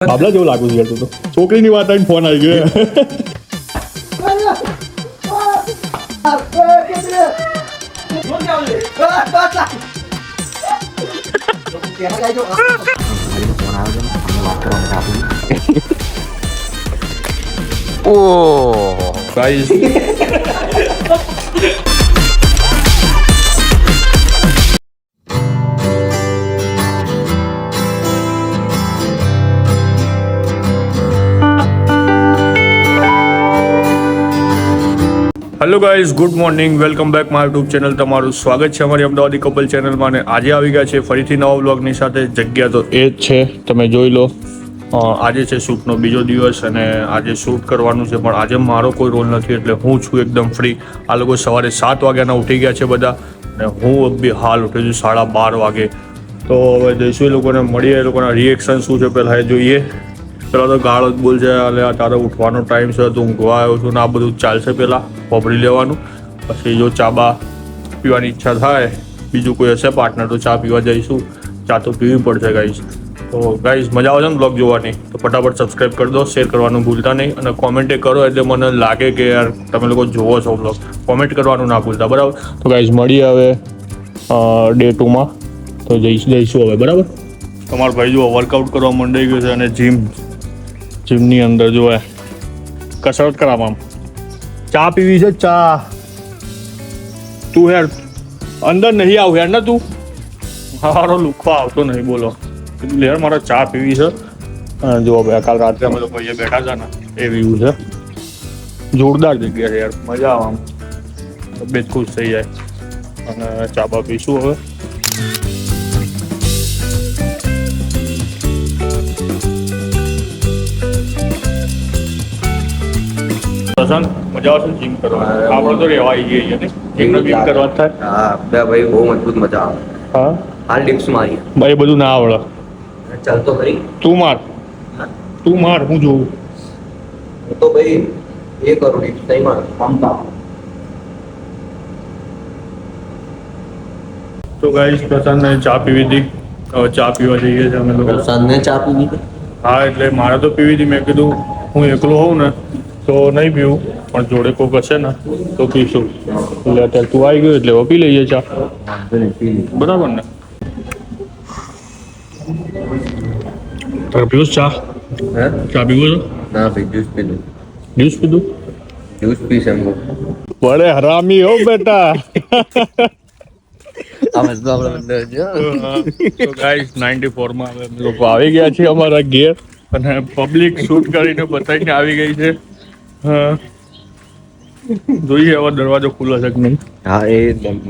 બાબલા જેવું લાગુ છે તું છોકરીની વાત આવીને ફોન આવી ગયો. ઓ guys hello guys good morning welcome back my YouTube channel તમારું સ્વાગત છે અમારી અમદાવાદી કપલ ચેનલમાં અને આજે આવી ગયા છે ફરીથી નવા બ્લોગની સાથે. જગ્યા તો એ જ છે, તમે જોઈ લો. આજે છે શૂટનો બીજો દિવસ અને આજે શૂટ કરવાનું છે, પણ આજે મારો કોઈ રોલ નથી એટલે હું છું એકદમ ફ્રી આ લોકો સવારે સાત વાગ્યાના ઉઠી ગયા છે બધા અને હું બી હાલ ઉઠ્યો છું સાડા બાર વાગે. તો હવે જઈશું એ લોકોને મળીએ, એ લોકોના રિએક્શન શું છે, પહેલાં એ જોઈએ. પેલા તો ગાળો જ બોલ છે એટલે તારે ઉઠવાનો ટાઈમ છે, તો ઊંઘવા આવ્યો છું ને આ બધું ચાલશે પહેલાં વાપરી લેવાનું. પછી જો ચા બા પીવાની ઈચ્છા થાય, બીજું કોઈ હશે પાર્ટનર તો ચા પીવા જઈશું. ચા તો પીવી પડશે ગાઈસ તો ગાઈસ મજા આવે છે ને બ્લોગ જોવાની? તો ફટાફટ સબસ્ક્રાઈબ કરી દો શેર કરવાનું ભૂલતા નહીં. અને કોમેન્ટ કરો એટલે મને લાગે કે યાર, તમે લોકો જોવો છો બ્લોગ કોમેન્ટ કરવાનું ના ભૂલતા, બરાબર? તો ગાઈસ મળીએ હવે ડે ટુમાં તો જઈશું જઈશું હવે, બરાબર? તમારો ભાઈ જો વર્કઆઉટ કરવા મંડાઈ ગયો છે અને જીમ જીમની અંદર જો કસરત કરાવવા ચા પીવી છે? ચા. તું યાર અંદર નહીં આવ યાર ને તું? મારો લુખો આવતો નહીં, બોલો. એટલે યાર મારે ચા પીવી છે. જો હવે કાલ રાત્રે અમે લોકો અહીંયા બેઠા હતા ને એ વ્યૂ છે. જોરદાર જગ્યા છે યાર, મજા આવે આમ. તબિયત ખુશ થઈ જાય. અને ચા બા પીશું હવે. પ્રશાંત મજા આવશે જીમ કરવા. આપણે તો રહેવા આવી ગઈએ ને. જીમનો બીમ કરવા થાય. હા બે ભાઈ બહુ મજબૂત મજા આવે. હા? હાલ ડિપ્સ મારી ભાઈ બધું ના આવડે. ચાલતો ખરી. તું માર. તું માર હું જોઉં. તો ભાઈ એ કરું ડિપ્સ નહીં માર. પંપા તો ગાઈસ પ્રશાંતને ચા પીવી હતી ચા પીવા જઈએ છીએ અમે લોકો. પ્રસાદને ચા પીવી હા એટલે મારે તો પીવી હતી મેં કીધું હું એકલો હોઉં ને તો નહીં પીવું પણ જોડે કોક હશે ને તો પીશું. એટલે અત્યારે તું આવી ગયો એટલે હવે પી લઈએ ચા. બરાબર ને? તારે પીવું ચા? હે? ચા પીવું છો? ના ભાઈ જ્યુસ પીધું જ્યુસ પીધું જ્યુસ એમ કહું. બડે હરામી હો બેટા. તો ગાઈસ 94 માં લોકો આવી ગયા છે અમારા ઘેર. અને પબ્લિક શૂટ કરીને બતાવીને આવી ગઈ છે. હા. જોઈએ હવે દરવાજો ખુલ્લો છે કે નહીં. હા એ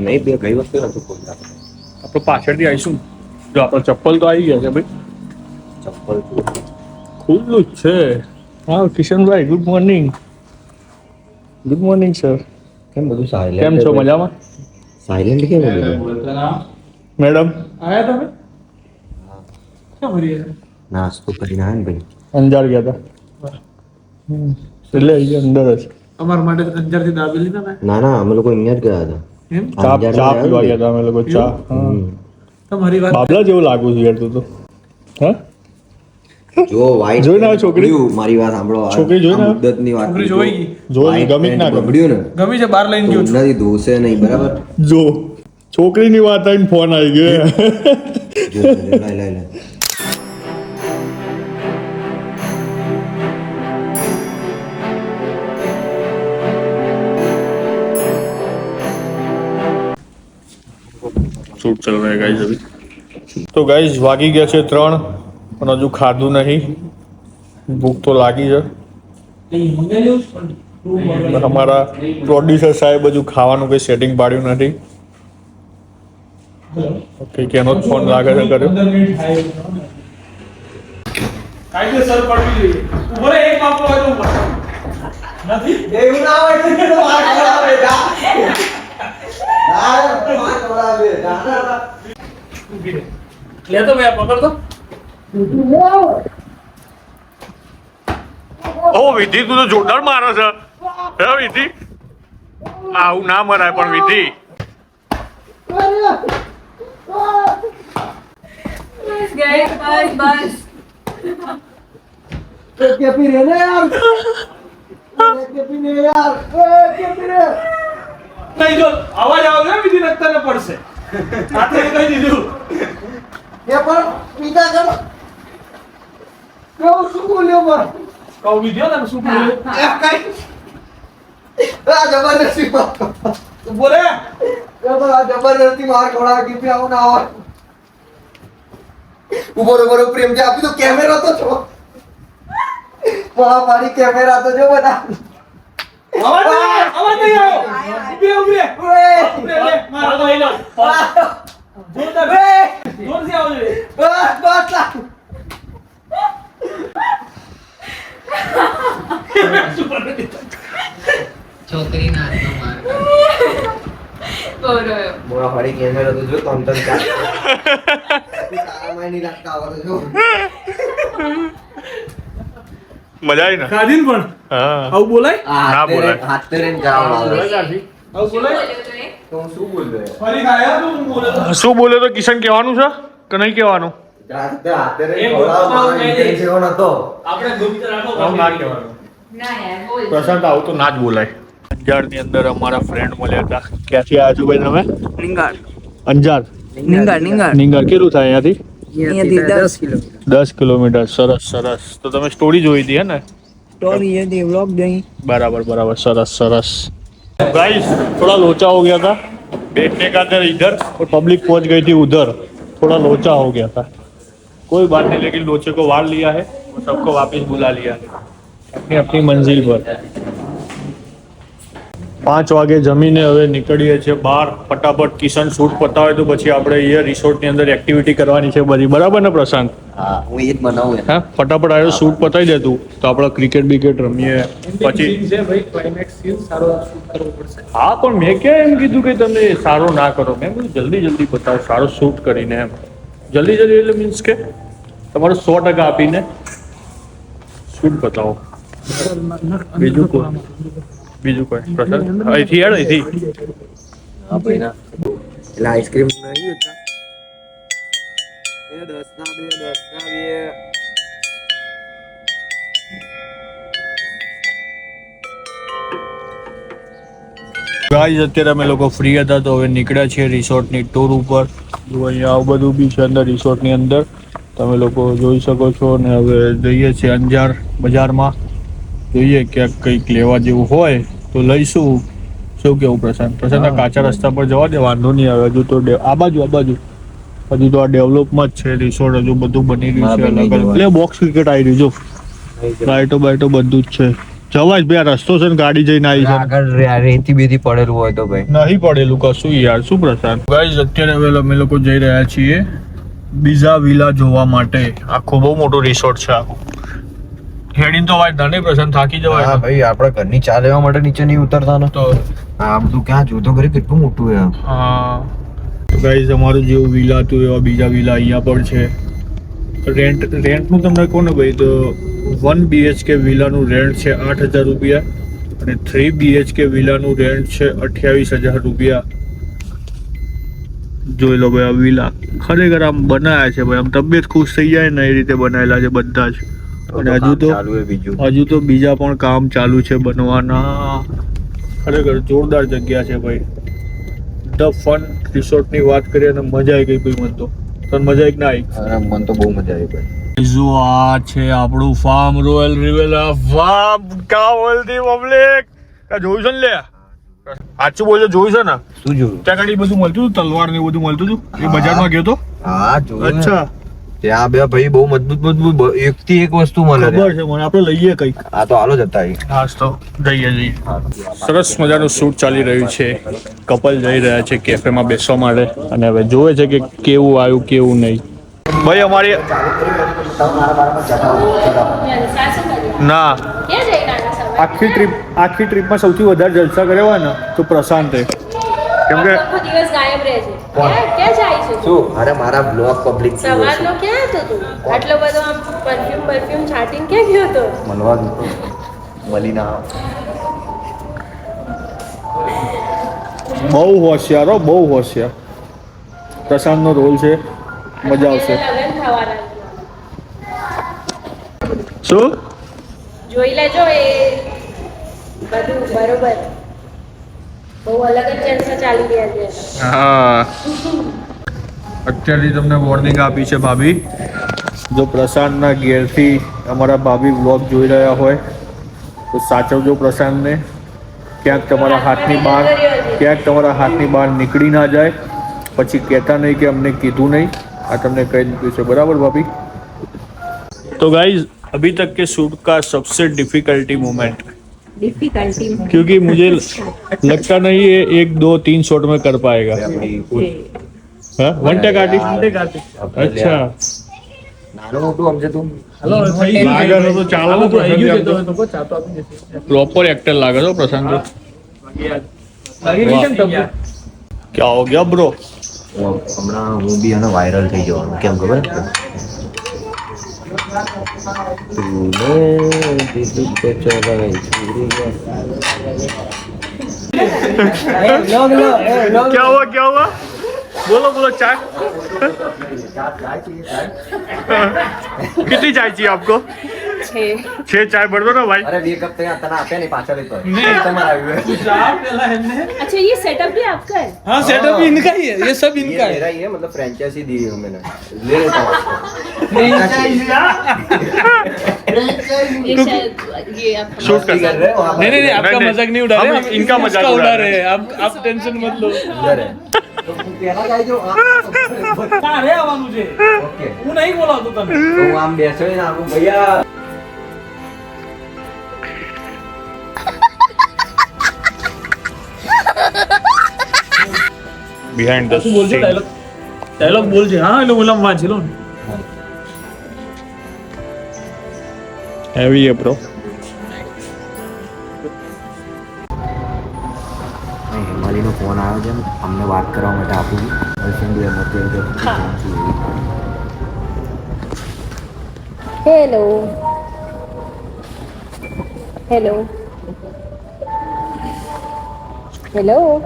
નહીં બે ગઈ વખતે નતું ખોલતા આપણે પાછળથી આવીશું. જો આપણે ચપ્પલ તો આવી ગયા છે ભાઈ. ચપ્પલ ખુલ્લું જ છે. હા Kishanbhai good morning good morning sir કેમ બધું સાયલેન્ટ કેમ છો? મજામાં? સાયલેન્ટ કેમ મેડમ? આયા તમે? ફરી આયા? નાસ્તો કરીને ને ભાઈ. અંજાર ગયા હતા. એટલે અહીંયા અંદર જ. અમારા માટે તો અંજારથી દાબી લીધા ને ના ના અમે લોકો અહીંયા જ ગયા હતા. એમ? ચા ચા પીવા ગયા હતા અમે લોકો ચા. તમારી વાત બાબલા જેવું લાગુ છે યાર તું તો. હે? જો વાઈટ જોઈને આવો છોકરી. મારી વાત સાંભળો છોકરી જોઈને મુદ્દતની વાત છોકરી જોઈ ગઈ. જોઈ ગમી ના pant ને? ગમી છે બહાર લઈને ગયો નથી ધોશે નહીં બરાબર? જો છોકરીની વાત આવીને ફોન આવી ગયો. જો, લે લાય. શૂટ ચાલ રહા ગાઈઝ અભી? તો ગાઈઝ વાગી ગયા છે ત્રણ પણ હજુ ખાધું નહીં. ભૂખ તો લાગી છે. અમારા પ્રોડ્યુસર સાહેબ હજુ ખાવાનું કંઈ સેટિંગ પાડ્યું નથી. ઓકે કેનો જ ફોન લાગે છે કર્યો. કાયદેસર પડવી જોઈએ. ઊભો રહે એક માપો હોય તો ઊભો રહે. નથી? ઊભી રહે. લે તો ભાઈ પકડ તો ઓ વિધિ તું તો જોરદાર મારે છે. હે વિધિ? આવું ના મરાય પણ વિધિ. બસ guys, બસ બસ. કેપી રે ને યાર? કેપી ને યાર? કેપી રે નહીં જો અવાજ આવે ને વિધિ રખતાને પડશે. હાથે કહી દીધું. એ પણ પિતા કરો કેવું શું બોલ્યો પણ કહું વિધિ ને શું બોલ્યો? કઈ? આ જબરદસ્તી તું બોલે. એ પણ આ જબરદસ્તી માર ખવડાવે કે આવું ના હોય ઊભો ઊભો પ્રેમ જે આપી તો કેમેરા તો છો મહામારી કેમેરા તો જો બધા. અવાજ અવાજ નહીં આવ્યો ઊભી ઊભી ઊભી લે. મારો તો હિલો. જોરદાર. ઓય! જોરથી આવજો બસ બસ લા. છોકરીના હાથમાં માર બરોબર. મહામારી કેમેરા તો જો તમ તમ ચાલે. તારામાં નહીં લાગતા આવડે જો. મજા આવી ને? ખાધી પણ? હા. આવું બોલાય? ના બોલાય. હાથ ને આવું. બોલાય? શું બોલે તો? શું બોલ્યો તો? કિશન કહેવાનું છે કે નહીં કહેવાનું? ના ના પ્રશાંત આવું તો ના જ બોલાય. અંજારની અંદર અમારા ફ્રેન્ડ મળ્યા હતા. ક્યાંથી આવ્યા છો ભાઈ તમે? નિંગાર. અંજાર. નિંગાર નિંગાર. નિંગાર. કેટલું થાય અહીંયાથી? દસ કિલોમીટર દસ કિલોમીટર સરસ સરસ તો તમે સ્ટોરી જોઈ હતી હે ને સ્ટોરી અહીંયાથી વ્લોગ જોઈ बराबर बराबर सरस सरस गाइस थोड़ा लोचा हो गया था बैठने का था इधर और पब्लिक पहुंच गई थी उधर थोड़ा लोचा हो गया था कोई बात नहीं लेकिन लोचे को वार लिया है और सबको वापस बुला लिया है अपनी अपनी मंजिल पर પાંચ વાગે જમીને હવે નીકળીએ છીએ બહાર ફટાફટ કિશન શૂટ પતાવે તો પછી આપણે અહીંયા રિસોર્ટની અંદર એક્ટિવિટી કરવાની છે બધી. બરાબર ને પ્રશાંત? હા હું એ જ બનાવું હા ફટાફટ આવ્યો શૂટ પતાવી દેતું તો. આપણે ક્રિકેટ બિકેટ રમીએ. પછી છે ભાઈ ક્લાઇમેક્સ સીન સારો શૂટ કરવો પડશે. હા પણ મેં ક્યાં એમ કીધું કે તમે સારો ના કરો? મેં કીધું જલ્દી જલ્દી બતાવો સારો શૂટ કરીને એમ. જલ્દી જલ્દી એટલે મીન્સ કે તમારો સો ટકા આપીને શૂટ બતાવો બીજું કોઈ? બીજું કોઈ? પ્રસાદ? અહીંથી હેડ અહીંથી. હા ભાઈ ના એટલે આઈસ્ક્રીમ નહીં હતા એ દસ ના બે દસ ના બે. ગાઈઝ અત્યારે અમે લોકો ફ્રી હતા તો હવે નીકળ્યા છીએ રિસોર્ટની ટૂર ઉપર. જો અહીંયા આવું બધું બી છે અંદર રિસોર્ટની અંદર તમે લોકો જોઈ શકો છો ને હવે જઈએ છીએ અંજાર બજારમાં. જોઈએ ક્યાંક કંઈક લેવા જેવું હોય તો લઈશું. શું કેવું પ્રશાંત? પ્રશાંત કાચા રસ્તા પર જવા દે વાંધો નહીં આવે. હજુ તો આ બાજુ આ બાજુ. હજુ તો આ ડેવલપમાં જ છે રિસોર્ટ હજુ બધું બની રહ્યું છે અલગ અલગ એટલે બોક્સ ક્રિકેટ આવી રહ્યું જો. લાઇટો બાઇટો બધું જ છે. જવાય ભાઈ આ રસ્તો છે ને ગાડી જઈને આવી છે આગળ રેતી બેતી પડેલું હોય તો ભાઈ. નહીં પડેલું કશું યાર. શું પ્રશાંત? ગાઈઝ અત્યારે હવે અમે લોકો જઈ રહ્યા છીએ બીજા વિલા જોવા માટે. આખો બહુ મોટો રિસોર્ટ છે આખું. હેડીને તો ભાઈ નહીં પ્રસન્ન થાકી હા ભાઈ આપણે ઘરની ચા લેવા માટે નીચે નહીં ઉતરતા ને તો આ બધું ક્યાં જોતો ઘરે કેટલું મોટું છે ગાઈઝ અમારું જેવું વિલા હતું એવા બીજા વિલા અહીંયા પણ છે. રેન્ટ રેન્ટનું તમને કહું ને ભાઈ તો વન બીએચકે વિલાનું રેન્ટ છે આઠ હજાર રૂપિયા અને થ્રી બીએચકે વિલાનું રેન્ટ છે અઠ્યાવીસ હજાર રૂપિયા. જોઈ લો ભાઈ આ વિલા ખરેખર આમ બનાવ્યા છે ભાઈ આમ તબિયત ખુશ થઈ જાય ને એ રીતે બનાવેલા છે બધા જ. અને હજુ તો ચાલુ છે બીજું. હજુ તો બીજા પણ કામ ચાલુ છે બનવાના. ખરેખર જોરદાર જગ્યા છે ભાઈ. ધ ફન રિસોર્ટની વાત કરીએ અને મજા આવી ગઈ ભાઈ મને તો. તને મજા આવી કે ના આવી? અરે મને તો બહુ મજા આવી ભાઈ. જો આ છે આપણું ફાર્મ રોયલ રિવેલા ફાર્મ કા દી પબ્લિક જોયું છે ને લે? સાચું બોલજો જોયું છે ને? શું જોયું? ત્યાં આગળ બધું મળતું હતું તલવાર ને એ બધું મળતું હતું? એ બજારમાં ગયો તો? હા જોયું ને. આ બે ભાઈ બહુ મજબૂત મજબૂત એક થી એક વસ્તુ મળે ખબર છે મને આપણે લઈએ કઈ આ તો હાલો જતા હા તો જઈએ જઈએ. સરસ મજાનું શૂટ ચાલી રહ્યું છે. કપલ જઈ રહ્યા છે કેફેમાં બેસવા માટે. અને હવે જોવે છે કે કેવું આવ્યું કેવું નહીં. ભાઈ અમારી ના. આખી ટ્રીપ આખી ટ્રીપમાં સૌથી વધારે જલસા કર્યા હોય ને તો પ્રશાંતે. કેમ કે આખો દિવસ ગાયબ રહે છે. ક્યાં ક્યાં જાય છે શું? અરે મારા બ્લોગ પબ્લિક સવારનો ક્યાં હતો તું? આટલો બધો આમ પરફ્યુમ પરફ્યુમ છાટીને કે ગયો હતો? મળવા મળી ના બહુ હોશિયાર હો બહુ હોશિયાર. પ્રશાંતનો રોલ છે મજા આવશે. શું? જોઈ લેજો એ બધું બરોબર. હા. અત્યારથી તમને વોર્નિંગ આપી છે ભાભી. જો પ્રશાંતના ઘેરથી અમારા ભાભી બ્લોગ જોઈ રહ્યા હોય તો સાચવજો પ્રશાંતને. ક્યાંક તમારા હાથની બહાર ક્યાંક તમારા હાથની બહાર નીકળી ના જાય. પછી કહેતા નહીં કે અમને કીધું નહીં. આ તમને કહી દીધું છે. બરાબર ભાભી? તો ગાઈઝ અભી તક કે શૂટ કા સબસે ડિફિકલ્ટી મુમેન્ટ डिफिकल्टी क्योंकि मुझे लगता नहीं ये एक दो तीन शॉट में कर पाएगा हाँ वन टेक आर्टिस्ट अच्छा નાનું મોટું સમજે તું લાગે છે તો ચાલો તો આવી ગયું છે તો તો ચા તો આપી દેશે प्रॉपर एक्टर लागे तो प्रशांत લાગી ગઈ છે ને તબિયત? क्या हो गया ब्रो હમણાં હું બી એને વાયરલ થઈ જવાનું કેમ ખબર क्या हुआ क्या हुआ बोलो बोलो चाय कितनी चाय चाहिए आपको छह चाय भर दो ना भाई અરે બે કપ તને તને આપ્યા ને પાછળ તો તમારા આવ્યું चा पिला है हमने अच्छा ये सेटअप भी आपका है हाँ सेटअप भी इनका ही है ये सब ये इनका है मेरा ही है मतलब फ्रेंचाइजी दी है मैंने ले लेता हूँ ये शायद ये आप शूट कर कर रहे हो आप नहीं नहीं नहीं आपका नहीं, नहीं, मजाक नहीं उड़ा रहे हम हम इनका मजाक उसका उड़ा उड़ा रहे रहे हैं आप आप टेंशन मत लो अंदर है तो तू कहना चाहिए जो અરે આવવાનું છે ઓકે હું નહીં બોલાવતો તને તો હું આમ બેસો ને આમ ભૈયા બિહાઇન્ડ ધ બોલજો ડાયલોગ ડાયલોગ બોલજે હા એટલે મુલમ વાંચી લો હેવી હે બ્રો હેમાલીનો ફોન આવ્યો છે. અમને વાત કરવા માટે આપી Harshindu hello hello hello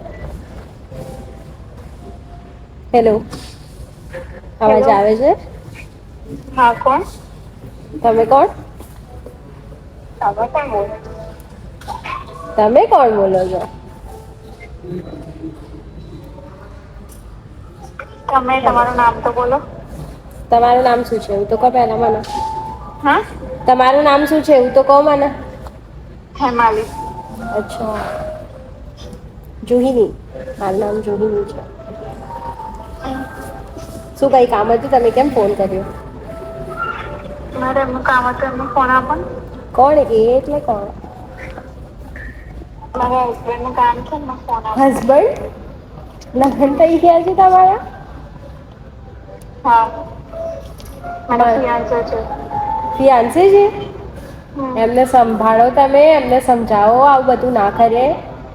hello અવાજ આવે છે હા કોણ તમે કોણ તમે કોણ બોલો તમે કોણ બોલો છો તમે તમારું નામ તો બોલો તમારું નામ શું છે એવું તો કહો પહેલા મને હા તમારું નામ શું છે એવું તો કહો મને હેમાલી અચ્છા જુહિની. મારું નામ જોહિની છે. શું કઈ કામ હતું? તમે કેમ ફોન કર્યો? મારે એમનું કામ હતું એમનો ફોન આપો કોણ એ? એટલે કોણ? મારા હસબન્ડનું કામ છે એમનો ફોન આપો. હસબન્ડ લગ્ન થઈ ગયા છે તમારા? હા. ફિયાન્સે છે. એમને સંભાળો તમે એમને સમજાવો આવું બધું ના કરે.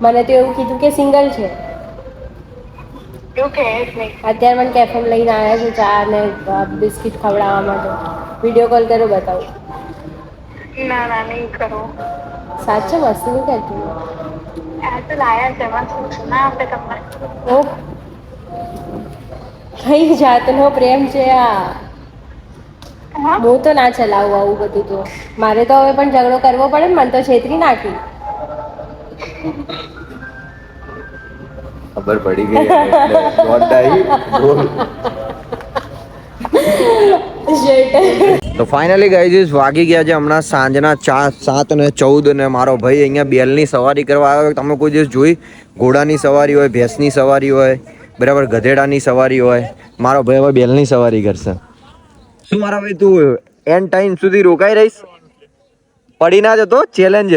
મને તો એવું કીધું કે સિંગલ છે. અત્યારે મને કેફેમ લઈને આવ્યા છે ચા અને બિસ્કિટ ખવડાવવા માટે. વીડિયો કોલ કરો બતાવું. ના ના નહીં કરો. સાચે વસ્તુ નહીં કરતી આ તો લાયા છે એમાં શું ના આપે તમને. ઓહ. કઈ જાતનો પ્રેમ છે આ? હા. હું તો ના ચલાવું આવું બધું તો. મારે તો હવે પણ ઝઘડો કરવો પડે ને મને તો છેતરી નાખી. ખબર પડી ગઈ બોલ તો ફાઇનલી ગાઈઝ વાગી ગયા છે હમણાં સાંજના ચાર સાત અને ચૌદ અને મારો ભાઈ અહીંયા બેલની સવારી કરવા આવ્યો તમે કોઈ દિવસ જોઈ? ઘોડાની સવારી હોય, ભેંસની સવારી હોય, બરાબર ગધેડાની સવારી હોય. મારો ભાઈ હવે બેલની સવારી કરશે. શું મારા ભાઈ, તું એન ટાઈમ સુધી રોકાઈ રહીશ? પડી ના જતો ચેલેન્જ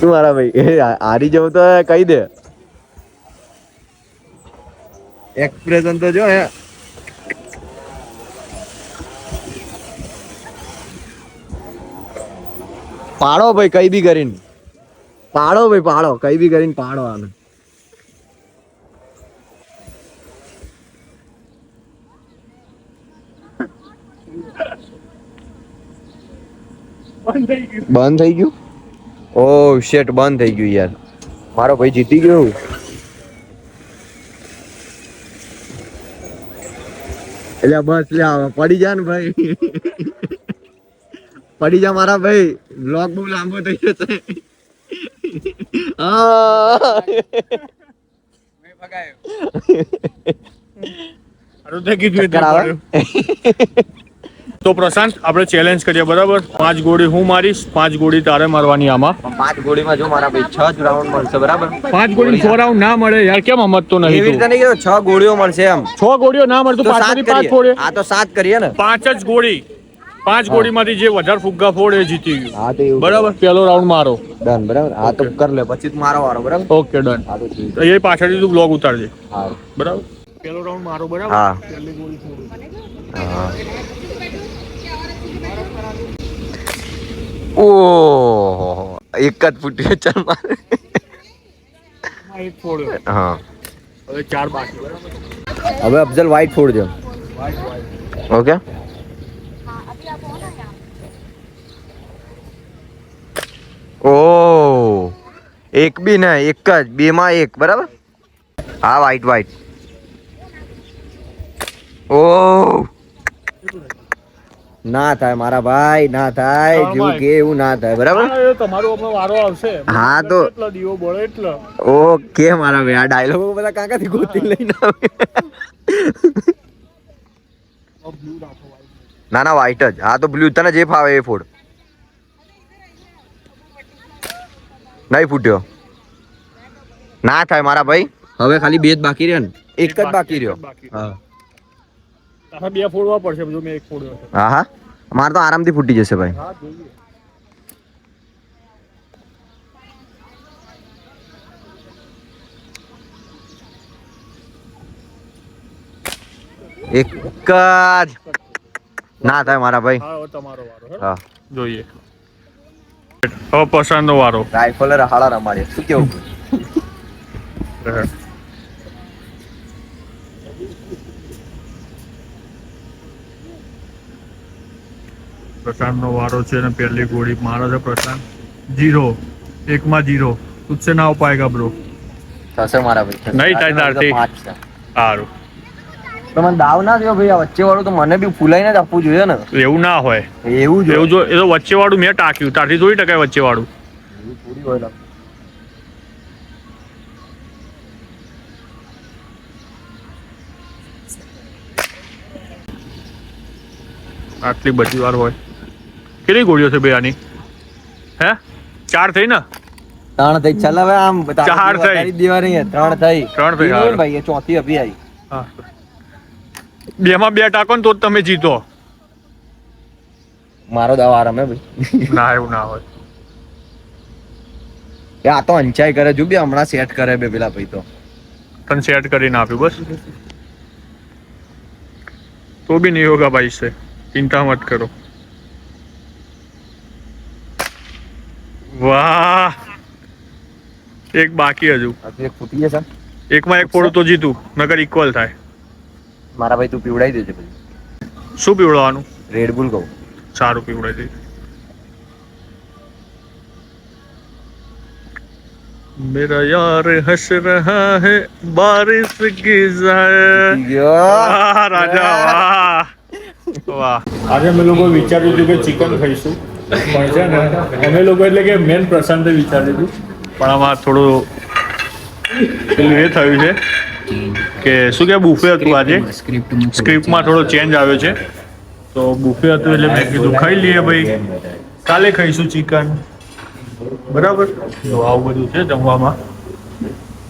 શું મારા ભાઈ એ હારી જવું તો કહી દે. એક્સપ્રેશન તો જો હે. પાડો ભાઈ કઈ બી કરીને. પાડો ભાઈ, પાડો. કઈ બી કરીને પાડો આને. બંધ થઈ ગયું? ઓ શેટ બંધ થઈ ગયું યાર. મારો ભાઈ જીતી ગયો. એટલે બસ, લે પડી જા ને ભાઈ. પડી જા મારા ભાઈ. બ્લોગ બહુ લાંબો થઈ જશે હા સારું થઈ ગયું ચક્કર આવે? તો પ્રશાંત આપણે ચેલેન્જ કરીએ બરાબર? પાંચ ગોળી હું મારીશ પાંચ ગોળી તારે મારવાની આમાં. પાંચ ગોળીમાં જો મારા ભાઈ છ જ રાઉન્ડ મળશે બરાબર? પાંચ ગોળી છ રાઉન્ડ ના મળે યાર કેમ એવી નહીં રીતે નહીં છ ગોળીઓ મળશે એમ. છ ગોળીઓ ના મળે તો તો સાત પાંચ ગોળી આ તો સાત કરીએ ને. પાંચ જ ગોળી. પાંચ ગોળીમાંથી જે વધારે ફુગ્ગા ફોડે એ જીતી ગયું. હા તો બરાબર પહેલો રાઉન્ડ મારો. ડન બરાબર. હા તો કર લે પછી મારો વારો બરાબર? Okay done. તો એ પાછળથી તું બ્લોગ ઉતારજે. હા. બરાબર? પહેલો રાઉન્ડ મારો બરાબર? હા. પહેલી ગોળી હા. ઓહો એક જ ફૂટ્યો ચાલ મારે. એક ફોડ્યો. હા. હવે ચાર બાકી હવે અફઝલ વ્હાઈટ ફોડજો. ઓકે ઓ એક બી ને એક જ. બે માં એક બરાબર? હા વ્હાઈટ વ્હાઈટ ઓ ના થાય મારા ભાઈ ના થાય. જેવું કે એવું ના થાય બરાબર? હા, તમારો હમણાં વારો આવશે. હા, તો- એટલો દીવો બળે એટલો. ઓકે મારા ભાઈ આ ડાયલોગો બધા કાકાથી ગોતી લઈને આવે ના ના વ્હાઈટ જ. હા તો બ્લુ તને જે ફાવે એ ફોડ. નહીં ફૂટ્યો. ના થાય મારા ભાઈ. હવે ખાલી બે જ બાકી રહ્યા ને. એક જ બાકી રહ્યો. બાકી. હા. તારે બે ફોડવા પડશે જો મેં એક ફોડ્યો છે. હા હા. મારે તો આરામથી ફૂટી જશે ભાઈ. હા જોઈએ. એક જ. ના થાય મારા ભાઈ. હા હવે તમારો વારો હેડો. હા. જોઈએ. હવે નો વારો રાઇફલ હાડા રમાડે શું કેવું? પ્રશાંતનો વારો છે ને પહેલી ગોળી મારો છે પ્રશાંત. જીરો. એકમાં જીરો. તુજસે ના પાએગા બ્રો થશે મારા ભાઈ નહીં થાય તારથી. સારું. તો મને દાવ ના થયો ભાઈ આ વચ્ચે વાળું તો મને બી ફૂલાઈને જ આપવું જોઈએ ને. એવું ના હોય. એવું જો એવું જો એ તો વચ્ચે વાળું મેં ટાંક્યું. તારથી થોડી ટકાય વચ્ચે વાળું થોડી હોય આટલી બધી વાર હોય. કેટલી ગોળીઓ છે ભાઈ આની? હે? ચાર થઈ ને? ત્રણ થઈ. ચાલ હવે આમ ચાર થઈ. જ ત્રણ થઈ. ત્રણ થઈ, ભાઈ ચોથી અભી આવી. હા. બે માં બે ટાંકો ને તો તમે જીતો. મારો દાવ આ રમે ભાઈ. ના એવું ના હોય. એ આ તો અંચાઈ કરે જો બી હમણાં સેટ કરે બે પેલા ભાઈ તો. તને સેટ કરીને આપ્યું બસ. તો બી નહીં હોગા ભાઈ છે. ચિંતા મત કરો. વાહ! એક બાકી હજુ. હજુ એક ફૂટી જશે. એકમાં એક ફોડો તો જીતું નગર ઇક્વલ થાય. મારા ભાઈ તું પીવડાવી દેજે પછી. શું પીવડાવવાનું? રેડબુલ કહું. સારું પીવડાવી દે. મેરા યાર હસ રહા હે બારિશ કી ઝાય રાજા વાહ. વાહ. આજે અમે લોકો વિચાર્યું હતું કે ચિકન ખાઈશું. પણ છે ને અમે લોકો એટલે કે મેન પ્રસંગે વિચાર્યું હતું. પણ આમાં થોડું એ થયું છે. કે શું કે બુફે હતું આજે? સ્ક્રિપ્ટમાં થોડો ચેન્જ આવ્યો છે. તો બુફે હતું એટલે મેં કીધું ખાઈ લઈએ ભાઈ. કાલે ખાઈશું ચિકન બરાબર? તો આવું બધું છે જમવામાં.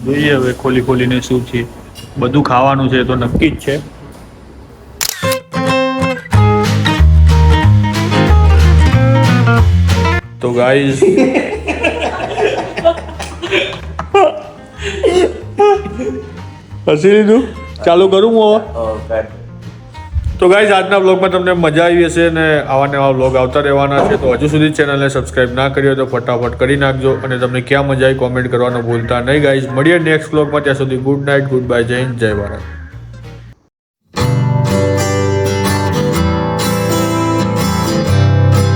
જોઈએ હવે ખોલી ખોલીને શું છે. બધું ખાવાનું છે એ તો નક્કી જ છે. તો ગાઈઝ હસી લીધું? ચાલુ કરું હું હવે? તો ગાઈઝ આજના બ્લોગમાં તમને મજા આવી હશે અને આવા નવા બ્લોગ આવતા રહેવાના છે. તો હજુ સુધી ચેનલને સબસ્ક્રાઇબ ના કરી હોય તો ફટાફટ કરી નાખજો અને તમને ક્યાં મજા આવી કોમેન્ટ કરવાનું ભૂલતા નહીં ગાઈઝ મળીએ નેક્સ્ટ બ્લોગમાં ત્યાં સુધી ગુડ નાઇટ ગુડ બાય જય હિન્દ જય ભારત.